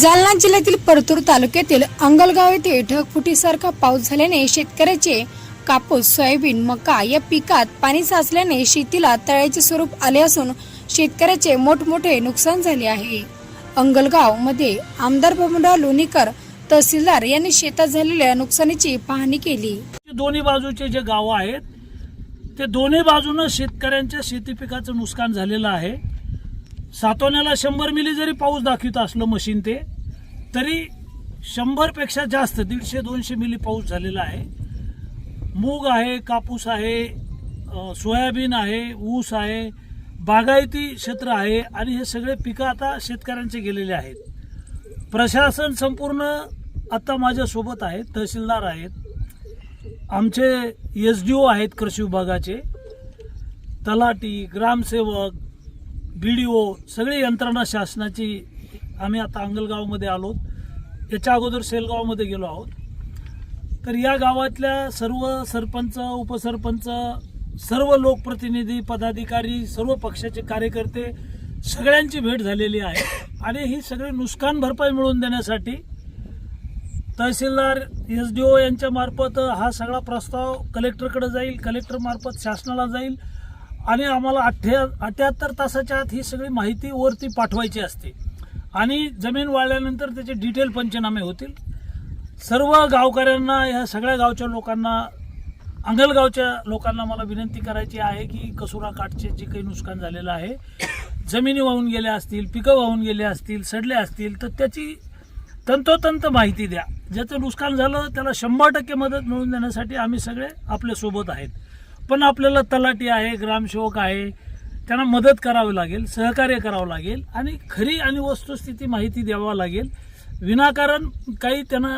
जालना जिल्ह्यातील परतूर तालुक्यातील अंगलगाव येथे ढगफुटीसारखा पाऊस झाल्याने शेतकऱ्याचे कापूस सोयाबीन मका या पिकात पाणी साचल्याने शेतीला तळ्याचे स्वरूप आले असून शेतकऱ्याचे मोठमोठे नुकसान झाले आहे. अंगलगावमध्ये आमदार बबनराव लोणीकर तहसीलदार यांनी शेतात झालेल्या नुकसानीची पाहणी केली. दोन्ही बाजूचे जे गावं आहेत ते दोन्ही बाजूनं शेतकऱ्यांच्या शेती पिकाचं नुकसान झालेलं आहे. सातवण्याला शंभर मिली जरी पाऊस दाखवित असलं मशीन ते तरी शंभरपेक्षा जास्त दीडशे दोनशे मिली पाऊस झालेला आहे. मूग आहे कापूस आहे सोयाबीन आहे ऊस आहे बागायती क्षेत्र आहे आणि हे सगळे पिकं आता शेतकऱ्यांचे गेलेले आहेत. प्रशासन संपूर्ण आत्ता माझ्यासोबत आहे तहसीलदार आहेत. आमचे एस डी ओ आहेत कृषी विभागाचे. तलाटी ग्रामसेवक बी डी ओ सगळी यंत्रणा शासनाची आम्ही आता अंगलगावमध्ये आलो. याच्या अगोदर सेलगावमध्ये गेलो आहोत. तर या गावातल्या सर्व सरपंच उपसरपंच सर्व लोकप्रतिनिधी पदाधिकारी सर्व पक्षाचे कार्यकर्ते सगळ्यांची भेट झालेली आहे. आणि ही सगळी नुकसान भरपाई मिळवून देण्यासाठी तहसीलदार एस डी ओ यांच्यामार्फत हा सगळा प्रस्ताव कलेक्टरकडे जाईल. कलेक्टरमार्फत शासनाला जाईल. आणि आम्हाला अठ्ठ्या अठ्याहत्तर तासाच्या आत ही सगळी माहिती वरती पाठवायची असते. आणि जमीन वाळल्यानंतर त्याचे डिटेल पंचनामे होतील. सर्व गावकऱ्यांना ह्या सगळ्या गावच्या लोकांना अंगलगावच्या लोकांना मला विनंती करायची आहे की कसुरा काठचे जे काही नुकसान झालेलं आहे जमिनी वाहून गेल्या असतील पिकं वाहून गेले असतील सडले असतील तर त्याची तंतोतंत माहिती द्या. ज्याचं नुकसान झालं त्याला शंभर टक्के मदत मिळवून देण्यासाठी आम्ही सगळे आपल्यासोबत आहेत. पण आपल्याला तलाठी आहे ग्रामसेवक आहे त्यांना मदत करावी लागेल सहकार्य करावं लागेल आणि खरी आणि वस्तुस्थिती माहिती द्यावा लागेल. विनाकारण काही त्यांना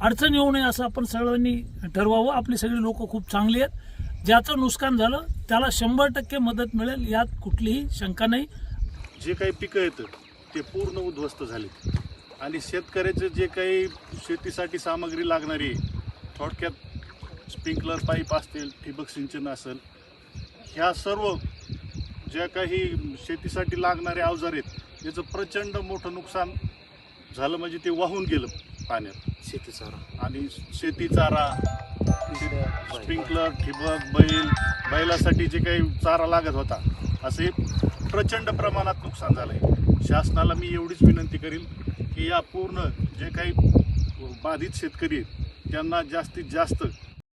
अडचण येऊ नये असं आपण सर्वांनी ठरवावं. आपली सगळी लोक खूप चांगली आहेत. ज्याचं नुकसान झालं त्याला शंभर टक्के मदत मिळेल यात कुठलीही शंका नाही. जे काही पिकं येतं ते पूर्ण उद्ध्वस्त झाले आणि शेतकऱ्याचं जे काही शेतीसाठी सामग्री लागणारी आहे, थोडक्यात स्प्रिंकलर पाईप असतील ठिबक सिंचन असेल ह्या सर्व ज्या काही शेतीसाठी लागणारे अवजार आहेत याचं प्रचंड मोठं नुकसान झालं म्हणजे ते वाहून गेलं पाण्यात. शेती चारा. आणि शेती चारा स्प्रिंकलर ठिबक बैल बैलासाठी जे काही चारा लागत होता असे प्रचंड प्रमाणात नुकसान झालंय. शासनाला मी एवढीच विनंती करील की या पूर्ण जे काही बाधित शेतकरी आहेत त्यांना जास्तीत जास्त